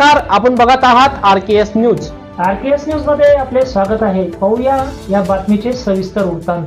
नमस्कार आपण बघत आहात R K S news. R K S न्यूजमध्ये आपले स्वागत आहे. पाहूया या बातमीचे सविस्तर वृत्तांत.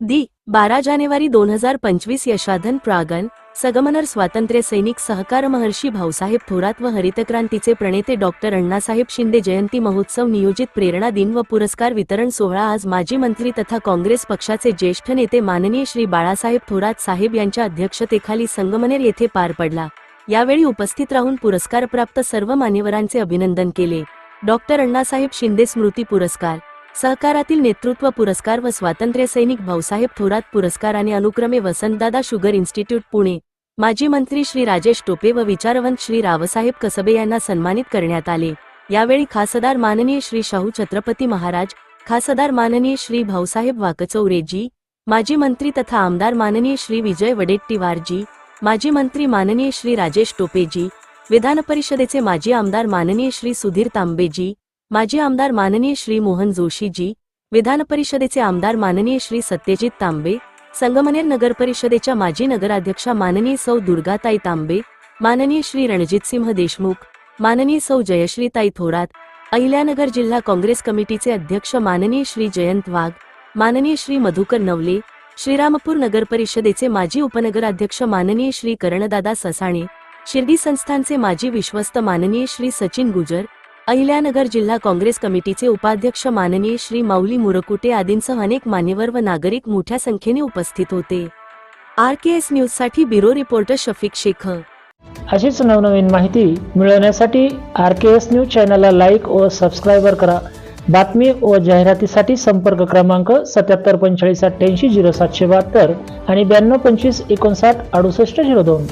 दि बारा जानेवारी दोन हजार पंचवीस यशाधन प्रागन सगमनर स्वातंत्र्य सैनिक सहकार महर्षी भाऊसाहेब थोरात व हरितक्रांतीचे प्रणेते डॉक्टर अण्णासाहेब शिंदे जयंती महोत्सव नियोजित प्रेरणा दिन व पुरस्कार वितरण सोहळा आज माजी मंत्री तथा काँग्रेस पक्षाचे ज्येष्ठ नेते माननीय श्री बाळासाहेब थोरात साहेब यांच्या अध्यक्षतेखाली संगमनेर येथे पार पडला. यावेळी उपस्थित राहून पुरस्कारप्राप्त सर्व मान्यवरांचे अभिनंदन केले. डॉक्टर अण्णासाहेब शिंदे स्मृती पुरस्कार सहकारातील नेतृत्व पुरस्कार व स्वातंत्र्य सैनिक भाऊसाहेब थोरात आणि अनुक्रमे वसंतदादा शुगर इन्स्टिट्यूट पुणे. माजी मंत्री श्री राजेश टोपे व विचारवंत श्री रावसाहेब कसबे यांना सन्मानित करण्यात आले. यावेळी खासदार माननीय श्री शाहू छत्रपती महाराज खासदार माननीय श्री भाऊसाहेब वाकचौरेजी माजी मंत्री तथा आमदार माननीय श्री विजय वडेट्टीवारजी माजी मंत्री माननीय श्री राजेश टोपेजी विधान परिषदेचे माजी आमदार माननीय श्री सुधीर तांबेजी माजी आमदार माननीय श्री मोहन जोशीजी विधान परिषदेचे आमदार माननीय श्री सत्यजित तांबे संगमनेर नगर परिषदेच्या माजी नगराध्यक्षा माननीय सौ दुर्गाताई तांबे माननीय श्री रणजितसिंह देशमुख माननीय सौ जयश्रीताई थोरात अहिल्यानगर जिल्हा काँग्रेस कमिटीचे अध्यक्ष माननीय श्री जयंत वाघ माननीय श्री मधुकर नवले श्रीरामपूर नगर परिषदेचे माजी उपनगराध्यक्ष माननीय श्री करणदादा ससाणे शिर्डी संस्थानचे माजी विश्वस्त माननीय श्री सचिन गुजर अहिल्यानगर जिल्हा काँग्रेस कमिटीचे उपाध्यक्ष माननीय श्री माऊली मुरकुटे आदींसह अनेक मान्यवर व नागरिक मोठ्या संख्येने उपस्थित होते. आर के एस न्यूजसाठी ब्युरो रिपोर्टर शफिक शेख अशीच नवनवीन माहिती मिळवण्यासाठी आर के एस न्यूज चॅनलला लाईक व सबस्क्राईबर करा. बातमी व जाहिरातीसाठी संपर्क क्रमांक सत्याहत्तर पंचेचाळीस अठ्ठ्याऐंशी झिरो सातशे बहात्तर आणि ब्याण्णव पंचवीस एकोणसाठ अडुसष्ट झिरो दोन.